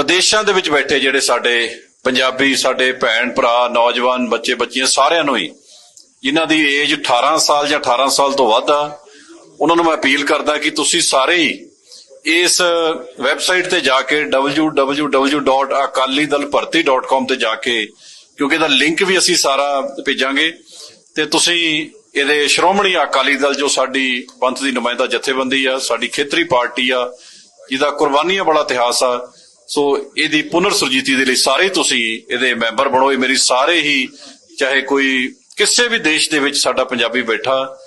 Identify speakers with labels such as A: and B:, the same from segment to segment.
A: ਵਿਦੇਸ਼ਾਂ ਦੇ ਵਿੱਚ ਬੈਠੇ ਜਿਹੜੇ ਸਾਡੇ ਪੰਜਾਬੀ, ਸਾਡੇ ਭੈਣ ਭਰਾ, ਨੌਜਵਾਨ, ਬੱਚੇ, ਬੱਚੀਆਂ ਸਾਰਿਆਂ ਨੂੰ ਹੀ, ਜਿਨ੍ਹਾਂ ਦੀ ਏਜ 18 ਸਾਲ ਜਾਂ 18 ਸਾਲ ਤੋਂ ਵੱਧ ਆ, ਉਹਨਾਂ ਨੂੰ ਮੈਂ ਅਪੀਲ ਕਰਦਾ ਕਿ ਤੁਸੀਂ ਸਾਰੇ ਹੀ ਇਸ ਵੈਬਸਾਈਟ ਤੇ ਜਾ ਕੇ www.akalidalbharti.com ਤੇ ਜਾ ਕੇ, ਕਿਉਂਕਿ ਇਹਦਾ ਲਿੰਕ ਵੀ ਅਸੀਂ ਸਾਰਾ ਭੇਜਾਂਗੇ, ਤੇ ਤੁਸੀਂ ਇਹਦੇ ਸ਼੍ਰੋਮਣੀ ਅਕਾਲੀ ਦਲ ਜੋ ਸਾਡੀ ਪੰਥ ਦੀ ਨੁਮਾਇੰਦਾ ਜਥੇਬੰਦੀ ਆ, ਸਾਡੀ ਖੇਤਰੀ ਪਾਰਟੀ ਆ, ਜਿਹਦਾ ਕੁਰਬਾਨੀਆਂ ਬੜਾ ਇਤਿਹਾਸ ਆ ਸੋ ਇਹਦੀ ਪੁਨਰ ਸੁਰਜੀਤੀ ਦੇ ਲਈ ਸਾਰੇ ਤੁਸੀਂ ਇਹਦੇ ਮੈਂਬਰ ਬਣੋ। ਇਹ ਮੇਰੀ ਸਾਰੇ ਹੀ, ਚਾਹੇ ਕੋਈ ਕਿਸੇ ਵੀ ਦੇਸ਼ ਦੇ ਵਿੱਚ ਸਾਡਾ ਪੰਜਾਬੀ ਬੈਠਾ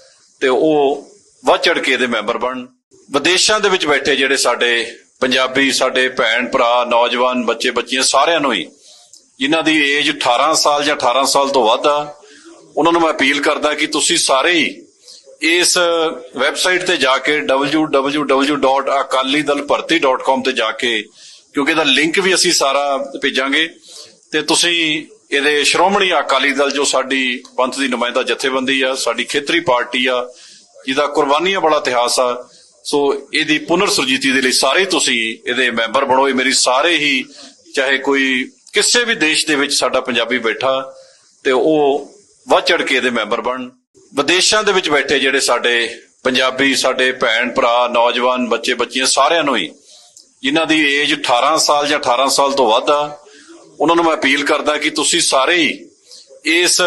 A: ਤੇ ਉਹ ਵੱਧ ਚੜ ਕੇ ਇਹਦੇ ਮੈਂਬਰ ਬਣ। ਵਿਦੇਸ਼ਾਂ ਦੇ ਵਿੱਚ ਬੈਠੇ ਜਿਹੜੇ ਸਾਡੇ ਪੰਜਾਬੀ, ਸਾਡੇ ਭੈਣ ਭਰਾ, ਨੌਜਵਾਨ, ਬੱਚੇ, ਬੱਚੀਆਂ ਸਾਰਿਆਂ ਨੂੰ ਹੀ, ਜਿਨ੍ਹਾਂ ਦੀ ਏਜ 18 ਸਾਲ ਜਾਂ 18 ਸਾਲ ਤੋਂ ਵੱਧ ਆ, ਉਹਨਾਂ ਨੂੰ ਮੈਂ ਅਪੀਲ ਕਰਦਾ ਕਿ ਤੁਸੀਂ ਸਾਰੇ ਹੀ ਇਸ ਵੈਬਸਾਈਟ ਤੇ ਜਾ ਕੇ www.akalidalbharti.com ਤੇ ਜਾ ਕੇ ਕਿਉਂਕਿ ਇਹਦਾ ਲਿੰਕ ਵੀ ਅਸੀਂ ਸਾਰਾ ਭੇਜਾਂਗੇ। ਤੇ ਤੁਸੀਂ ਇਹਦੇ ਸ਼੍ਰੋਮਣੀ ਅਕਾਲੀ ਦਲ ਜੋ ਸਾਡੀ ਪੰਥ ਦੀ ਨੁਮਾਇੰਦਾ ਜਥੇਬੰਦੀ ਆ, ਸਾਡੀ ਖੇਤਰੀ ਪਾਰਟੀ ਆ, ਜਿਹਦਾ ਕੁਰਬਾਨੀਆਂ ਬੜਾ ਇਤਿਹਾਸ ਆ, ਸੋ ਇਹਦੀ ਪੁਨਰ ਸੁਰਜੀਤੀ ਦੇ ਲਈ ਸਾਰੇ ਤੁਸੀਂ ਇਹਦੇ ਮੈਂਬਰ ਬਣੋ। ਇਹ ਮੇਰੀ ਸਾਰੇ ਹੀ, ਚਾਹੇ ਕੋਈ ਕਿਸੇ ਵੀ ਦੇਸ਼ ਦੇ ਵਿੱਚ ਸਾਡਾ ਪੰਜਾਬੀ ਬੈਠਾ, ਤੇ ਉਹ ਵੱਧ ਚੜ ਕੇ ਇਹਦੇ ਮੈਂਬਰ ਬਣ। ਵਿਦੇਸ਼ਾਂ ਦੇ ਵਿੱਚ ਬੈਠੇ ਜਿਹੜੇ ਸਾਡੇ ਪੰਜਾਬੀ, ਸਾਡੇ ਭੈਣ ਭਰਾ, ਨੌਜਵਾਨ, ਬੱਚੇ, ਬੱਚੀਆਂ ਸਾਰਿਆਂ ਨੂੰ ਹੀ ਜਿਨ੍ਹਾਂ ਦੀ ਏਜ 18 ਸਾਲ ਜਾਂ 18 ਸਾਲ ਤੋਂ ਵੱਧ ਆ, ਉਹਨਾਂ ਨੂੰ ਮੈਂ ਅਪੀਲ ਕਰਦਾ ਕਿ ਤੁਸੀਂ ਸਾਰੇ ਹੀ ਇਸ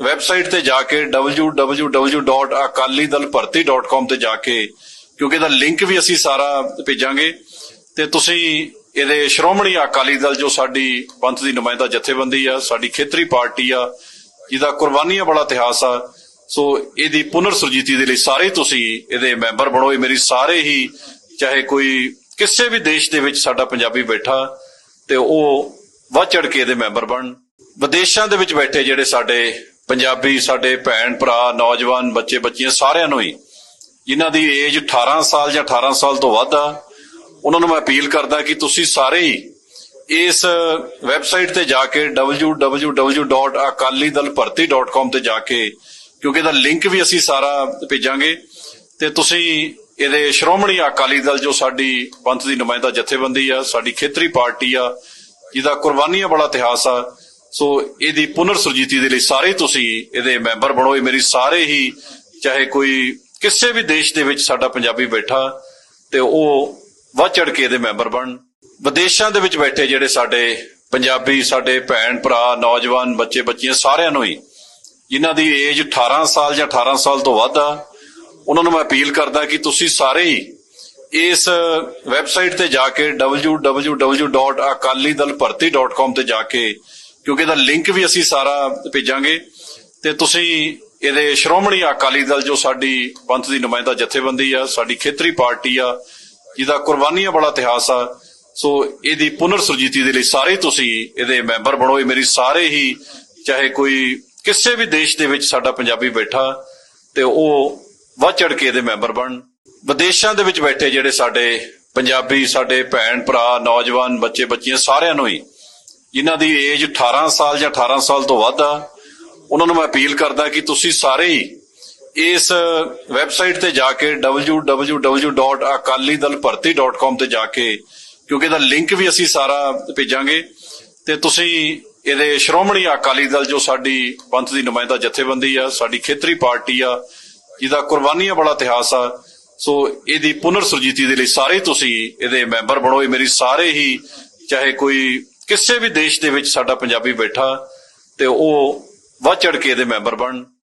A: ਵੈਬਸਾਈਟ ਤੇ ਜਾ ਕੇ www.akalidalbharti.com ਤੇ ਜਾ ਕੇ, ਕਿਉਂਕਿ ਇਹਦਾ ਲਿੰਕ ਵੀ ਅਸੀਂ ਸਾਰਾ ਭੇਜਾਂਗੇ ਤੇ ਤੁਸੀਂ ਇਹਦੇ ਸ਼੍ਰੋਮਣੀ ਅਕਾਲੀ ਦਲ ਜੋ ਸਾਡੀ ਪੰਥ ਦੀ ਨੁਮਾਇੰਦਾ ਜਥੇਬੰਦੀ ਆ, ਸਾਡੀ ਖੇਤਰੀ ਪਾਰਟੀ ਆ, ਜਿਹਦਾ ਕੁਰਬਾਨੀਆਂ ਬੜਾ ਇਤਿਹਾਸ ਆ, ਸੋ ਇਹਦੀ ਪੁਨਰ ਸੁਰਜੀਤੀ ਦੇ ਲਈ ਸਾਰੇ ਤੁਸੀਂ ਇਹਦੇ ਮੈਂਬਰ ਬਣੋ, ਇਹ ਮੇਰੀ ਸਾਰੇ ਹੀ, ਚਾਹੇ ਕੋਈ ਕਿਸੇ ਵੀ ਦੇਸ਼ ਦੇ ਵਿੱਚ ਸਾਡਾ ਪੰਜਾਬੀ ਬੈਠਾ ਤੇ ਉਹ ਵੱਧ ਚੜ ਕੇ ਇਹਦੇ ਮੈਂਬਰ ਬਣ। ਵਿਦੇਸ਼ਾਂ ਦੇ ਵਿੱਚ ਬੈਠੇ ਜਿਹੜੇ ਸਾਡੇ ਪੰਜਾਬੀ, ਸਾਡੇ ਭੈਣ ਭਰਾ, ਨੌਜਵਾਨ, ਬੱਚੇ, ਬੱਚੀਆਂ ਸਾਰਿਆਂ ਨੂੰ ਹੀ, ਜਿਨ੍ਹਾਂ ਦੀ ਏਜ 18 ਸਾਲ ਜਾਂ 18 ਸਾਲ ਤੋਂ ਵੱਧ ਆ, ਉਹਨਾਂ ਨੂੰ ਮੈਂ ਅਪੀਲ ਕਰਦਾ ਕਿ ਤੁਸੀਂ ਸਾਰੇ ਹੀ ਇਸ ਵੈਬਸਾਈਟ ਤੇ ਜਾ ਕੇ www.akalidalbharti.com ਤੇ ਜਾ ਕੇ, ਕਿਉਂਕਿ ਇਹਦਾ ਲਿੰਕ ਵੀ ਅਸੀਂ ਸਾਰਾ ਭੇਜਾਂਗੇ, ਤੇ ਤੁਸੀਂ ਇਹਦੇ ਸ਼੍ਰੋਮਣੀ ਅਕਾਲੀ ਦਲ ਜੋ ਸਾਡੀ ਪੰਥ ਦੀ ਨੁਮਾਇੰਦਾ ਜਥੇਬੰਦੀ ਆ, ਸਾਡੀ ਖੇਤਰੀ ਪਾਰਟੀ ਆ, ਜਿਹਦਾ ਕੁਰਬਾਨੀਆਂ ਬੜਾ ਇਤਿਹਾਸ ਆ, ਸੋ ਇਹਦੀ ਪੁਨਰ ਸੁਰਜੀਤੀ ਦੇ ਲਈ ਸਾਰੇ ਤੁਸੀਂ ਇਹਦੇ ਮੈਂਬਰ ਬਣੋ। ਇਹ ਮੇਰੀ ਸਾਰੇ ਹੀ, ਚਾਹੇ ਕੋਈ ਕਿਸੇ ਵੀ ਦੇਸ਼ ਦੇ ਵਿੱਚ ਸਾਡਾ ਪੰਜਾਬੀ ਬੈਠਾ ਤੇ ਉਹ ਵੱਧ ਚੜ ਕੇ ਇਹਦੇ ਮੈਂਬਰ ਬਣ। ਵਿਦੇਸ਼ਾਂ ਦੇ ਵਿੱਚ ਬੈਠੇ ਜਿਹੜੇ ਸਾਡੇ ਪੰਜਾਬੀ, ਸਾਡੇ ਭੈਣ ਭਰਾ, ਨੌਜਵਾਨ ਬੱਚੇ ਬੱਚੀਆਂ ਸਾਰਿਆਂ ਨੂੰ ਹੀ, ਜਿਨ੍ਹਾਂ ਦੀ ਏਜ 18 ਸਾਲ ਜਾਂ 18 ਸਾਲ ਤੋਂ ਵੱਧ ਆ ਉਹਨਾਂ ਨੂੰ ਮੈਂ ਅਪੀਲ ਕਰਦਾ ਕਿ ਤੁਸੀਂ ਸਾਰੇ ਹੀ ਇਸ ਵੈਬਸਾਈਟ ਤੇ ਜਾ ਕੇ www.akalidalbharti.com ਤੇ ਜਾ ਕੇ, ਕਿਉਂਕਿ ਇਹਦਾ ਲਿੰਕ ਵੀ ਅਸੀਂ ਸਾਰਾ ਭੇਜਾਂਗੇ ਤੇ ਤੁਸੀਂ ਇਹਦੇ ਸ਼੍ਰੋਮਣੀ ਅਕਾਲੀ ਦਲ ਜੋ ਸਾਡੀ ਪੰਥ ਦੀ ਨੁਮਾਇੰਦਾ ਜਥੇਬੰਦੀ ਆ, ਸਾਡੀ ਖੇਤਰੀ ਪਾਰਟੀ ਆ, ਜਿਹਦਾ ਕੁਰਬਾਨੀਆਂ ਬੜਾ ਇਤਿਹਾਸ ਆ, ਸੋ ਇਹਦੀ ਪੁਨਰ ਸੁਰਜੀਤੀ ਦੇ ਲਈ ਸਾਰੇ ਤੁਸੀਂ ਇਹਦੇ ਮੈਂਬਰ ਬਣੋ, ਇਹ ਮੇਰੀ ਸਾਰੇ ਹੀ ਚਾਹੇ ਕੋਈ ਕਿਸੇ ਵੀ ਦੇਸ਼ ਦੇ ਵਿੱਚ ਸਾਡਾ ਪੰਜਾਬੀ ਬੈਠਾ ਤੇ ਉਹ ਵੱਧ ਚੜ ਕੇ ਇਹਦੇ ਮੈਂਬਰ ਬਣ। ਵਿਦੇਸ਼ਾਂ ਦੇ ਵਿੱਚ ਬੈਠੇ ਜਿਹੜੇ ਸਾਡੇ ਪੰਜਾਬੀ, ਸਾਡੇ ਭੈਣ ਭਰਾ, ਨੌਜਵਾਨ, ਬੱਚੇ, ਬੱਚੀਆਂ ਸਾਰਿਆਂ ਨੂੰ ਹੀ, ਜਿਨ੍ਹਾਂ ਦੀ ਏਜ 18 ਸਾਲ ਜਾਂ 18 ਸਾਲ ਤੋਂ ਵੱਧ ਆ, ਉਹਨਾਂ ਨੂੰ ਮੈਂ ਅਪੀਲ ਕਰਦਾ ਕਿ ਤੁਸੀਂ ਸਾਰੇ ਹੀ ਇਸ ਵੈਬਸਾਈਟ ਤੇ ਜਾ ਕੇ www.akalidalbharti.com ਤੇ ਜਾ ਕੇ, ਕਿਉਂਕਿ ਇਹਦਾ ਲਿੰਕ ਵੀ ਅਸੀਂ ਸਾਰਾ ਭੇਜਾਂਗੇ। ਤੇ ਤੁਸੀਂ ਇਹਦੇ ਸ਼੍ਰੋਮਣੀ ਅਕਾਲੀ ਦਲ ਜੋ ਸਾਡੀ ਪੰਥ ਦੀ ਨੁਮਾਇੰਦਾ ਜਥੇਬੰਦੀ ਆ, ਸਾਡੀ ਖੇਤਰੀ ਪਾਰਟੀ ਆ ਜਿਹਦਾ ਕੁਰਬਾਨੀਆਂ ਬੜਾ ਇਤਿਹਾਸ ਆ। ਸੋ ਇਹਦੀ ਪੁਨਰ ਸੁਰਜੀਤੀ ਦੇ ਲਈ ਸਾਰੇ ਤੁਸੀਂ ਇਹਦੇ ਮੈਂਬਰ ਬਣੋ। ਇਹ ਮੇਰੀ ਸਾਰੇ ਹੀ, ਚਾਹੇ ਕੋਈ ਕਿਸੇ ਵੀ ਦੇਸ਼ ਦੇ ਵਿੱਚ ਸਾਡਾ ਪੰਜਾਬੀ ਬੈਠਾ ਤੇ ਉਹ ਵੱਧ ਚੜ ਕੇ ਇਹਦੇ ਮੈਂਬਰ ਬਣ।